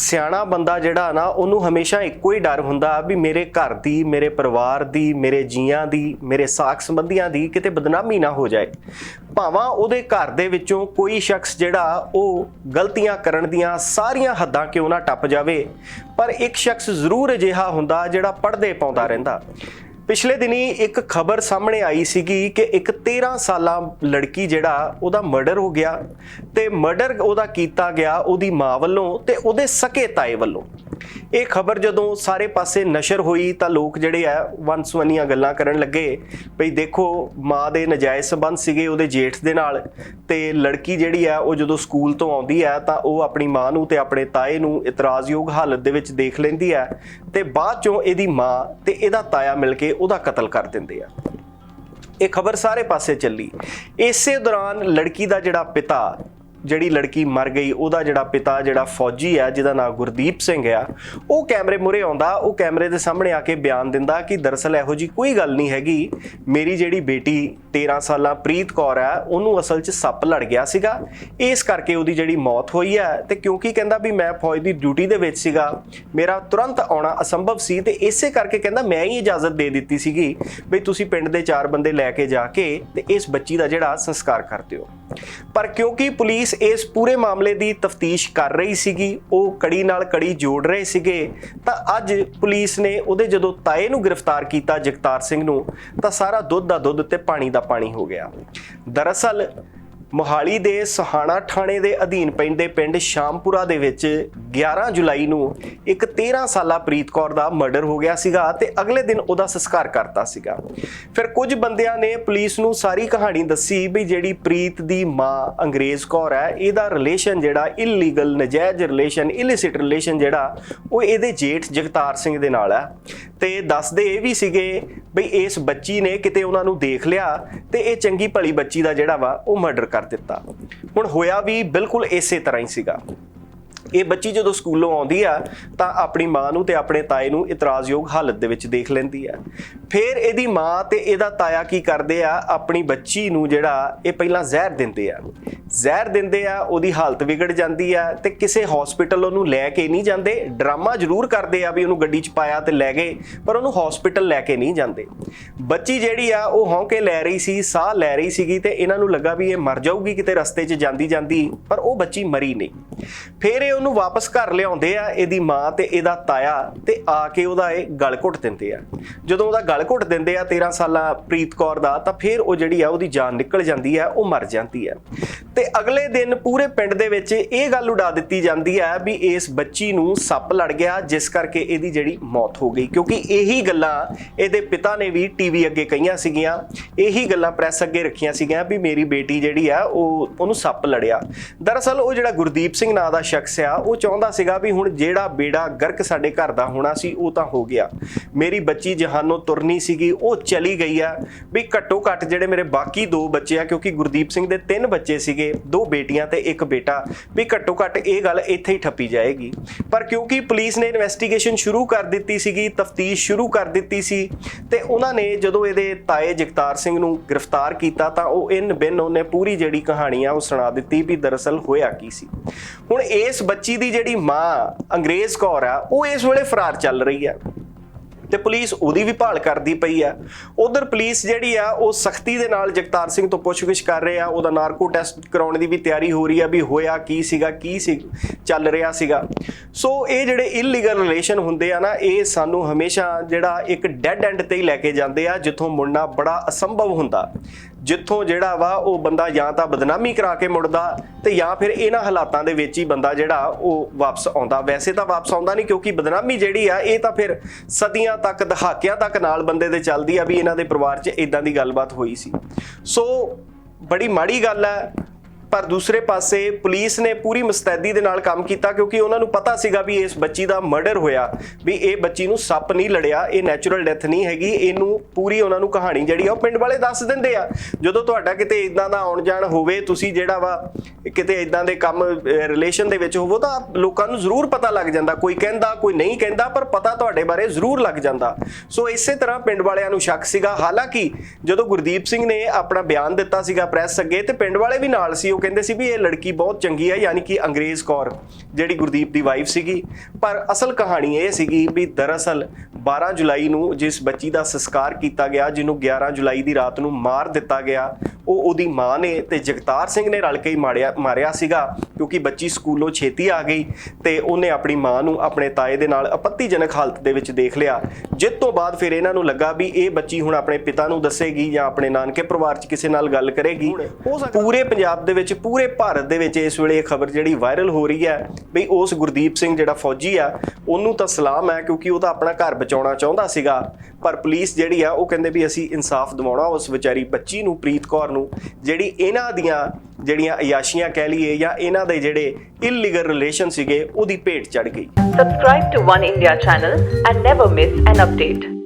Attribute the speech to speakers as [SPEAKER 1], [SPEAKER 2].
[SPEAKER 1] ਸਿਆਣਾ ਬੰਦਾ ਜਿਹੜਾ ਨਾ, ਉਹਨੂੰ ਹਮੇਸ਼ਾ ਇੱਕੋ ਹੀ ਡਰ ਹੁੰਦਾ ਵੀ ਮੇਰੇ ਘਰ ਦੀ, ਮੇਰੇ ਪਰਿਵਾਰ ਦੀ, ਮੇਰੇ ਜੀਆਂ ਦੀ, ਮੇਰੇ ਸਾਖ ਸੰਬੰਧੀਆਂ ਦੀ ਕਿਤੇ ਬਦਨਾਮੀ ਨਾ ਹੋ ਜਾਏ। ਭਾਵਾਂ ਉਹਦੇ ਘਰ ਦੇ ਵਿੱਚੋਂ ਕੋਈ ਸ਼ਖਸ ਜਿਹੜਾ, ਉਹ ਗਲਤੀਆਂ ਕਰਨ ਦੀਆਂ ਸਾਰੀਆਂ ਹੱਦਾਂ ਕਿਉਂ ਨਾ ਟੱਪ ਜਾਵੇ? ਪਰ ਇੱਕ ਸ਼ਖਸ ਜ਼ਰੂਰ ਅਜਿਹਾ ਹੁੰਦਾ ਜਿਹੜਾ ਪੜਦੇ ਪਾਉਂਦਾ ਰਹਿੰਦਾ। ਪਿਛਲੇ ਦਿਨੀ ਇੱਕ ਖਬਰ ਸਾਹਮਣੇ ਆਈ ਸੀਗੀ ਕਿ ਇੱਕ 13 ਸਾਲਾਂ ਲੜਕੀ ਜਿਹੜਾ, ਉਹਦਾ ਮਰਡਰ ਹੋ ਗਿਆ ਤੇ ਮਰਡਰ ਉਹਦਾ ਕੀਤਾ ਗਿਆ ਉਹਦੀ ਮਾਂ ਵੱਲੋਂ ਤੇ ਉਹਦੇ ਸਕੇ ਤਾਏ ਵੱਲੋਂ। ਇਹ ਖਬਰ ਜਦੋਂ ਸਾਰੇ ਪਾਸੇ ਨਸ਼ਰ ਹੋਈ ਤਾਂ ਲੋਕ ਜਿਹੜੇ ਆ ਵੰਸਵਨੀਆਂ ਗੱਲਾਂ ਕਰਨ ਲੱਗੇ, ਭਈ ਦੇਖੋ ਮਾਂ ਦੇ ਨਜਾਇਜ਼ ਸੰਬੰਧ ਸੀਗੇ ਉਹਦੇ ਜੇਠ ਦੇ ਨਾਲ ਤੇ ਲੜਕੀ ਜਿਹੜੀ ਆ ਉਹ ਜਦੋਂ ਸਕੂਲ ਤੋਂ ਆਉਂਦੀ ਆ ਤਾਂ ਉਹ ਆਪਣੀ ਮਾਂ ਨੂੰ ਤੇ ਆਪਣੇ ਤਾਏ ਨੂੰ ਇਤਰਾਜ਼ਯੋਗ ਹਾਲਤ ਦੇ ਵਿੱਚ ਦੇਖ ਲੈਂਦੀ ਆ ਤੇ ਬਾਅਦ ਚੋਂ ਇਹਦੀ ਮਾਂ ਤੇ ਇਹਦਾ ਤਾਇਆ ਮਿਲ ਕੇ ਉਹਦਾ ਕਤਲ ਕਰ ਦਿੰਦੇ ਆ। ਇਹ ਖਬਰ ਸਾਰੇ ਪਾਸੇ ਚੱਲੀ। ਇਸੇ ਦੌਰਾਨ ਲੜਕੀ ਦਾ ਜਿਹੜਾ ਪਿਤਾ ਜਿਹੜੀ ਲੜਕੀ ਮਰ ਗਈ, ਉਹਦਾ ਜਿਹੜਾ ਪਿਤਾ ਜਿਹੜਾ ਫੌਜੀ ਆ, ਜਿਹਦਾ ਨਾਮ ਗੁਰਦੀਪ ਸਿੰਘ ਆ, ਉਹ ਕੈਮਰੇ ਮੁਰੇ ਆਉਂਦਾ, ਉਹ ਕੈਮਰੇ ਦੇ ਸਾਹਮਣੇ ਆ ਕੇ ਬਿਆਨ ਦਿੰਦਾ ਕਿ ਦਰਅਸਲ ਇਹੋ ਜੀ ਕੋਈ ਗੱਲ ਨਹੀਂ ਹੈਗੀ। ਮੇਰੀ ਜਿਹੜੀ ਬੇਟੀ 13 ਸਾਲਾਂ ਪ੍ਰੀਤ ਕੌਰ ਆ, ਉਹਨੂੰ ਅਸਲ 'ਚ ਸੱਪ ਲੜ ਗਿਆ ਸੀਗਾ। ਇਸ ਕਰਕੇ ਉਹਦੀ ਜਿਹੜੀ ਮੌਤ ਹੋਈ ਹੈ ਤੇ ਕਿਉਂਕਿ ਕਹਿੰਦਾ ਵੀ ਮੈਂ ਫੌਜ ਦੀ ਡਿਊਟੀ ਦੇ ਵਿੱਚ ਸੀਗਾ, ਮੇਰਾ ਤੁਰੰਤ ਆਉਣਾ ਅਸੰਭਵ ਸੀ ਤੇ ਇਸੇ ਕਰਕੇ ਕਹਿੰਦਾ ਮੈਂ ਹੀ ਇਜਾਜ਼ਤ ਦੇ ਦਿੱਤੀ ਸੀਗੀ ਵੀ ਤੁਸੀਂ ਪਿੰਡ ਦੇ ਚਾਰ ਬੰਦੇ ਲੈ ਕੇ ਜਾ ਕੇ ਤੇ ਇਸ ਬੱਚੀ ਦਾ ਜਿਹੜਾ ਸੰਸਕਾਰ ਕਰ ਦਿਓ। ਪਰ ਕਿਉਂਕਿ ਪੁਲਿਸ ਇਸ ਪੂਰੇ ਮਾਮਲੇ ਦੀ ਤਫਤੀਸ਼ ਕਰ ਰਹੀ ਸੀਗੀ। ਉਹ ਕੜੀ ਨਾਲ ਕੜੀ ਜੋੜ ਰਹੇ ਸੀਗੇ। ਤਾਂ ਅੱਜ ਪੁਲਿਸ ਨੇ ਉਹਦੇ ਜਦੋਂ ਤਾਏ ਨੂੰ ਗ੍ਰਿਫਤਾਰ ਕੀਤਾ ਜਗਤਾਰ ਸਿੰਘ ਨੂੰ, ਤਾਂ ਸਾਰਾ ਦੁੱਧ ਦਾ ਦੁੱਧ ਤੇ ਪਾਣੀ ਦਾ ਪਾਣੀ ਹੋ ਗਿਆ। ਦਰਅਸਲ ਮੋਹਾਲੀ ਦੇ ਸਹਾਣਾ ਥਾਣੇ ਦੇ ਅਧੀਨ ਪੈਂਦੇ ਪਿੰਡ ਸ਼ਾਮਪੁਰਾ ਦੇ ਵਿੱਚ 11 ਜੁਲਾਈ ਨੂੰ ਇੱਕ 13 ਸਾਲਾ ਪ੍ਰੀਤ ਕੌਰ ਦਾ ਮਰਡਰ ਹੋ ਗਿਆ ਸੀਗਾ ਤੇ ਅਗਲੇ ਦਿਨ ਉਹਦਾ ਸੰਸਕਾਰ ਕਰਤਾ ਸੀਗਾ। ਫਿਰ ਕੁਝ ਬੰਦਿਆਂ ਨੇ ਪੁਲਿਸ ਨੂੰ ਸਾਰੀ ਕਹਾਣੀ ਦੱਸੀ ਵੀ ਜਿਹੜੀ ਪ੍ਰੀਤ ਦੀ ਮਾਂ ਅੰਗਰੇਜ਼ ਕੌਰ ਹੈ, ਇਹਦਾ ਰਿਲੇਸ਼ਨ ਜਿਹੜਾ ਇਲੀਗਲ ਨਜਾਇਜ਼ ਰਿਲੇਸ਼ਨ ਇਲਿਸਿਟ ਰਿਲੇਸ਼ਨ ਜਿਹੜਾ, ਉਹ ਇਹਦੇ ਜੇਠ ਜਗਤਾਰ ਸਿੰਘ ਦੇ ਨਾਲ ਹੈ। ਤੇ ਦੱਸਦੇ ਇਹ ਵੀ ਸੀਗੇ ਬਈ ਇਸ ਬੱਚੀ ਨੇ ਕਿਤੇ ਉਹਨਾਂ ਨੂੰ ਦੇਖ ਲਿਆ ਤੇ ਇਹ ਚੰਗੀ ਭਲੀ ਬੱਚੀ ਦਾ ਜਿਹੜਾ ਵਾ ਉਹ ਮਰਡਰ ਕਰ ਦਿੱਤਾ। ਹੁਣ ਹੋਇਆ ਵੀ ਬਿਲਕੁਲ ਇਸੇ ਤਰ੍ਹਾਂ ਹੀ ਸੀਗਾ। ਇਹ ਬੱਚੀ ਜਦੋਂ ਸਕੂਲੋਂ ਆਉਂਦੀ ਆ ਤਾਂ ਆਪਣੀ ਮਾਂ ਨੂੰ ਤੇ ਆਪਣੇ ਤਾਏ ਨੂੰ ਇਤਰਾਜ਼ਯੋਗ ਹਾਲਤ ਦੇ ਵਿੱਚ ਦੇਖ ਲੈਂਦੀ ਆ। ਫਿਰ ਇਹਦੀ ਮਾਂ ਤੇ ਇਹਦਾ ਤਾਇਆ ਕੀ ਕਰਦੇ ਆ? ਆਪਣੀ ਬੱਚੀ ਨੂੰ ਜਿਹੜਾ ਇਹ ਪਹਿਲਾਂ ਜ਼ਹਿਰ ਦਿੰਦੇ ਆ। ਜ਼ਹਿਰ ਦਿੰਦੇ ਆ, ਉਹਦੀ ਹਾਲਤ ਵਿਗੜ ਜਾਂਦੀ ਆ ਤੇ ਕਿਸੇ ਹਸਪੀਟਲ ਉਹਨੂੰ ਲੈ ਕੇ ਨਹੀਂ ਜਾਂਦੇ। ਡਰਾਮਾ ਜ਼ਰੂਰ ਕਰਦੇ ਆ ਵੀ ਉਹਨੂੰ ਗੱਡੀ 'ਚ ਪਾਇਆ ਤੇ ਲੈ ਗਏ, ਪਰ ਉਹਨੂੰ ਹਸਪੀਟਲ ਲੈ ਕੇ ਨਹੀਂ ਜਾਂਦੇ। ਬੱਚੀ ਜਿਹੜੀ ਆ, ਉਹ ਹੌਂਕੇ ਲੈ ਰਹੀ ਸੀ, ਸਾਹ ਲੈ ਰਹੀ ਸੀਗੀ ਤੇ ਇਹਨਾਂ ਨੂੰ ਲੱਗਾ ਵੀ ਇਹ ਮਰ ਜਾਊਗੀ, ਕਿਤੇ ਰਸਤੇ 'ਚ ਜਾਂਦੀ ਜਾਂਦੀ, ਪਰ ਉਹ ਬੱਚੀ ਮਰੀ ਨਹੀਂ। ਫਿਰ ਇਹ ਉਹਨੂੰ ਵਾਪਸ ਘਰ ਲਿਆਉਂਦੇ ਆ, ਇਹਦੀ ਮਾਂ ਤੇ ਇਹਦਾ ਤਾਇਆ ਤੇ ਆ ਕੇ ਉਹਦਾ ਇਹ ਗਲ ਘੁੱਟ ਦਿੰਦੇ ਆ। ਜਦੋਂ ਉਹਦਾ ਗਲ ਘੁੱਟ ਦਿੰਦੇ ਆ 13 ਸਾਲਾਂ ਪ੍ਰੀਤ ਕੌਰ ਦਾ, ਤਾਂ ਫਿਰ ਉਹ ਜਿਹੜੀ ਆ ਉਹਦੀ ਜਾਨ ਨਿਕਲ ਜਾਂਦੀ ਹੈ, ਉਹ ਮਰ ਜਾਂਦੀ ਹੈ। ਤੇ ਅਗਲੇ ਦਿਨ ਪੂਰੇ ਪਿੰਡ ਦੇ ਵਿੱਚ ਇਹ ਗੱਲ ਉਡਾ ਦਿੱਤੀ ਜਾਂਦੀ ਹੈ ਵੀ ਇਸ ਬੱਚੀ ਨੂੰ ਸੱਪ ਲੜ ਗਿਆ, ਜਿਸ ਕਰਕੇ ਇਹਦੀ ਜਿਹੜੀ ਮੌਤ ਹੋ ਗਈ। ਕਿਉਂਕਿ ਇਹੀ ਗੱਲਾਂ ਇਹਦੇ ਪਿਤਾ ਨੇ ਵੀ ਟੀਵੀ ਅੱਗੇ ਕਹੀਆਂ ਸੀਗੀਆਂ। ਇਹੀ ਗੱਲਾਂ ਪ੍ਰੈਸ ਅੱਗੇ ਰੱਖੀਆਂ ਸੀਗੀਆਂ ਵੀ ਮੇਰੀ ਬੇਟੀ ਜਿਹੜੀ ਆ, ਉਹ, ਉਹਨੂੰ ਸੱਪ ਲੜਿਆ। ਦਰਅਸਲ ਉਹ ਜਿਹੜਾ ਗੁਰਦੀਪ ਸਿੰਘ ਨਾਂ ਦਾ ਸ਼ਖਸ ਆ, ਉਹ ਚਾਹੁੰਦਾ ਸੀਗਾ ਵੀ ਹੁਣ ਜਿਹੜਾ ਬੇੜਾ ਗਰਕ ਸਾਡੇ ਘਰ ਦਾ ਹੋਣਾ ਸੀ, ਉਹ ਤਾਂ ਹੋ ਗਿਆ। ਮੇਰੀ ਬੱਚੀ ਜਹਾਨੋਂ ਤੁਰਨੀ ਸੀਗੀ, ਉਹ ਚਲੀ ਗਈ ਆ। ਵੀ ਘੱਟੋ ਘੱਟ ਜਿਹੜੇ ਮੇਰੇ ਬਾਕੀ ਦੋ ਬੱਚੇ ਆ, ਕਿਉਂਕਿ ਗੁਰਦੀਪ ਸਿੰਘ ਦੇ ਤਿੰਨ ਬੱਚੇ ਸੀਗੇ ਦੋ ਬੇਟੀਆਂ ਤੇ ਇੱਕ ਬੇਟਾ, ਵੀ ਘੱਟੋ ਘੱਟ ਇਹ ਗੱਲ ਇੱਥੇ ਹੀ ਠੱਪੀ ਜਾਏਗੀ। ਪਰ ਕਿਉਂਕਿ ਪੁਲਿਸ ਨੇ ਇਨਵੈਸਟੀਗੇਸ਼ਨ ਸ਼ੁਰੂ ਕਰ ਦਿੱਤੀ ਸੀਗੀ, ਤਫਤੀਸ਼ ਸ਼ੁਰੂ ਕਰ ਦਿੱਤੀ ਸੀ, ਤੇ ਉਹਨਾਂ ਨੇ ਜਦੋਂ ਇਹਦੇ ਤਾਏ ਜਗਤਾਰ ਸਿੰਘ ਨੂੰ ਗ੍ਰਿਫਤਾਰ ਕੀਤਾ, ਤਾਂ ਉਹ ਇਨ ਬਿਨ ਉਹਨੇ ਪੂਰੀ ਜਿਹੜੀ ਕਹਾਣੀ ਆ, ਉਹ ਸੁਣਾ ਦਿੱਤੀ ਵੀ ਦਰਅਸਲ ਹੋਇਆ ਕੀ ਸੀ। ਹੁਣ ਇਸ ਬੱਚੀ ਦੀ ਜਿਹੜੀ ਮਾਂ, ਅੰਗਰੇਜ਼ ਕੌਰ ਆ, ਉਹ ਇਸ ਵੇਲੇ ਫਰਾਰ ਚੱਲ ਰਹੀ ਆ। ਤੇ ਪੁਲਿਸ ਉਹਦੀ ਵੀ ਭਾਲ ਕਰਦੀ ਪਈ ਆ। ਉਧਰ ਪੁਲਿਸ ਜਿਹੜੀ ਆ, ਉਹ ਸਖਤੀ ਦੇ ਨਾਲ ਜਗਤਾਰ ਸਿੰਘ ਤੋਂ ਪੁੱਛਗਿੱਛ ਕਰ ਰਹੇ ਆ ਉਹਦਾ ਨਾਰਕੋ ਟੈਸਟ ਕਰਾਉਣ ਦੀ ਵੀ ਤਿਆਰੀ ਹੋ ਰਹੀ ਆ ਵੀ ਹੋਇਆ ਕੀ ਸੀਗਾ, ਕੀ ਸੀ, ਚੱਲ ਰਿਹਾ ਸੀਗਾ। ਸੋ ਇਹ ਜਿਹੜੇ ਇਲੀਗਲ ਰਿਲੇਸ਼ਨ ਹੁੰਦੇ ਆ ਨਾ, ਇਹ ਸਾਨੂੰ ਹਮੇਸ਼ਾ ਜਿਹੜਾ ਇੱਕ ਡੈੱਡ ਐਂਡ ਤੇ ਹੀ ਲੈ ਕੇ ਜਾਂਦੇ ਆ, ਜਿੱਥੋਂ ਮੁੜਨਾ ਬੜਾ ਅਸੰਭਵ ਹੁੰਦਾ। ਜਿੱਥੋਂ ਜਿਹੜਾ ਵਾ ਉਹ ਬੰਦਾ ਜਾਂ ਤਾਂ ਬਦਨਾਮੀ ਕਰਾ ਕੇ ਮੁੜਦਾ ਤੇ ਜਾਂ ਫਿਰ ਇਹਨਾਂ ਹਾਲਾਤਾਂ ਦੇ ਵਿੱਚ ਹੀ ਬੰਦਾ ਜਿਹੜਾ ਉਹ ਵਾਪਸ ਆਉਂਦਾ। ਵੈਸੇ ਤਾਂ ਵਾਪਸ ਆਉਂਦਾ ਨਹੀਂ ਕਿਉਂਕਿ ਬਦਨਾਮੀ ਜਿਹੜੀ ਆ, ਇਹ ਤਾਂ ਫਿਰ ਸਦੀਆਂ ਤੱਕ, ਦਹਾਕਿਆਂ ਤੱਕ ਨਾਲ ਬੰਦੇ ਦੇ ਚੱਲਦੀ ਆ ਵੀ ਇਹਨਾਂ ਦੇ ਪਰਿਵਾਰ 'ਚ ਇਦਾਂ ਦੀ ਗੱਲਬਾਤ ਹੋਈ ਸੀ। ਸੋ ਬੜੀ ਮਾੜੀ ਗੱਲ ਹੈ ਪਰ ਦੂਸਰੇ ਪਾਸੇ ਪੁਲਿਸ ਨੇ ਪੂਰੀ ਮੁਸਤੈਦੀ ਦੇ ਨਾਲ ਕੰਮ ਕੀਤਾ ਕਿਉਂਕਿ ਉਹਨਾਂ ਨੂੰ ਪਤਾ ਸੀਗਾ ਵੀ ਇਸ ਬੱਚੀ ਦਾ ਮਰਡਰ ਹੋਇਆ, ਵੀ ਇਹ ਬੱਚੀ ਨੂੰ ਸੱਪ ਨਹੀਂ ਲੜਿਆ, ਇਹ ਨੈਚੁਰਲ ਡੈਥ ਨਹੀਂ ਹੈਗੀ, ਇਹਨੂੰ ਪੂਰੀ ਉਹਨਾਂ ਨੂੰ ਕਹਾਣੀ ਜਿਹੜੀ ਆ ਉਹ ਪਿੰਡ ਵਾਲੇ ਦੱਸ ਦਿੰਦੇ ਆ। ਜਦੋਂ ਤੁਹਾਡਾ ਕਿਤੇ ਇਦਾਂ ਦਾ ਆਉਣ ਜਾਣ ਹੋਵੇ, ਤੁਸੀਂ ਜਿਹੜਾ ਵਾ ਕਿਤੇ ਇਦਾਂ ਦੇ ਕੰਮ ਰਿਲੇਸ਼ਨ ਦੇ ਵਿੱਚ ਹੋਵੋ ਤਾਂ ਲੋਕਾਂ ਨੂੰ ਜ਼ਰੂਰ ਪਤਾ ਲੱਗ ਜਾਂਦਾ। ਕੋਈ ਕਹਿੰਦਾ, ਕੋਈ ਨਹੀਂ ਕਹਿੰਦਾ, ਪਰ ਪਤਾ ਤੁਹਾਡੇ ਬਾਰੇ ਜ਼ਰੂਰ ਲੱਗ ਜਾਂਦਾ। ਸੋ ਇਸੇ ਤਰ੍ਹਾਂ ਪਿੰਡ ਵਾਲਿਆਂ ਨੂੰ ਸ਼ੱਕ ਸੀਗਾ। ਹਾਲਾਂਕਿ ਜਦੋਂ ਗੁਰਦੀਪ ਸਿੰਘ ਨੇ ਆਪਣਾ ਬਿਆਨ ਦਿੱਤਾ ਸੀਗਾ ਪ੍ਰੈਸ ਅੱਗੇ, ਤੇ ਪਿੰਡ ਵਾਲੇ ਵੀ ਨਾਲ ਸੀ, ਉਹ ਕਹਿੰਦੇ ਸੀ ਵੀ ਇਹ ਲੜਕੀ ਬਹੁਤ ਚੰਗੀ ਹੈ ਯਾਨੀ ਕਿ ਅੰਗਰੇਜ਼ ਕੌਰ, ਜਿਹੜੀ ਗੁਰਦੀਪ ਦੀ ਵਾਈਫ ਸੀਗੀ। ਪਰ ਅਸਲ ਕਹਾਣੀ ਇਹ ਸੀਗੀ ਵੀ ਦਰਅਸਲ 12 ਜੁਲਾਈ ਨੂੰ ਜਿਸ ਬੱਚੀ ਦਾ ਸੰਸਕਾਰ ਕੀਤਾ ਗਿਆ, ਜਿਹਨੂੰ 11 ਜੁਲਾਈ ਦੀ ਰਾਤ ਨੂੰ ਮਾਰ ਦਿੱਤਾ ਗਿਆ ਉਹ ਉਹਦੀ ਮਾਂ ਨੇ ਤੇ ਜਗਤਾਰ ਸਿੰਘ ਨੇ ਰਲ ਕੇ ਹੀ ਮਾਰਿਆ ਮਾਰਿਆ ਸੀਗਾ ਕਿਉਂਕਿ ਬੱਚੀ ਸਕੂਲੋਂ ਛੇਤੀ ਆ ਗਈ ਤੇ ਉਹਨੇ ਆਪਣੀ ਮਾਂ ਨੂੰ ਆਪਣੇ ਤਾਏ ਦੇ ਨਾਲ ਆਪੱਤੀਜਨਕ ਹਾਲਤ ਦੇ ਵਿੱਚ ਦੇਖ ਲਿਆ। ਜਿਸ ਤੋਂ ਬਾਅਦ ਫਿਰ ਇਹਨਾਂ ਨੂੰ ਲੱਗਾ ਵੀ ਇਹ ਬੱਚੀ ਹੁਣ ਆਪਣੇ ਪਿਤਾ ਨੂੰ ਦੱਸੇਗੀ ਜਾਂ ਆਪਣੇ ਨਾਨਕੇ ਪਰਿਵਾਰ 'ਚ ਕਿਸੇ ਨਾਲ ਗੱਲ ਕਰੇਗੀ। ਪੂਰੇ ਪੰਜਾਬ ਦੇ ਵਿੱਚ ਪੂਰੇ ਭਾਰਤ ਦੇ ਵਿੱਚ ਇਸ ਵੇਲੇ ਇਹ ਖਬਰ ਜਿਹੜੀ ਵਾਇਰਲ ਹੋ ਰਹੀ ਹੈ ਵੀ ਉਸ ਗੁਰਦੀਪ ਸਿੰਘ ਜਿਹੜਾ ਫੌਜੀ ਆ ਉਹਨੂੰ ਤਾਂ ਸਲਾਮ ਹੈ ਕਿਉਂਕਿ ਉਹ ਤਾਂ ਆਪਣਾ ਘਰ ਬਚਾਉਣਾ ਚਾਹੁੰਦਾ ਸੀਗਾ। ਪਰ ਪੁਲਿਸ ਜਿਹੜੀ ਆ ਉਹ ਕਹਿੰਦੇ ਵੀ ਅਸੀਂ ਇਨਸਾਫ ਦਿਵਾਉਣਾ ਉਸ ਵਿਚਾਰੀ ਬੱਚੀ ਨੂੰ ਪ੍ਰੀਤ ਕੌਰ ਨੂੰ ਜਿਹੜੀ ਇਹਨਾਂ ਦੀਆਂ ਜਿਹੜੀਆਂ ਅਯਾਸ਼ੀਆਂ ਕਹਿ ਲਈਏ ਜਾਂ ਇਹਨਾਂ ਦੇ ਜਿਹੜੇ ਇਲੀਗਲ ਰਿਲੇਸ਼ਨ ਸੀਗੇ, ਉਹਦੀ ਭੇਟ ਚੜ ਗਈ
[SPEAKER 2] Subscribe to One India channel and never miss an update.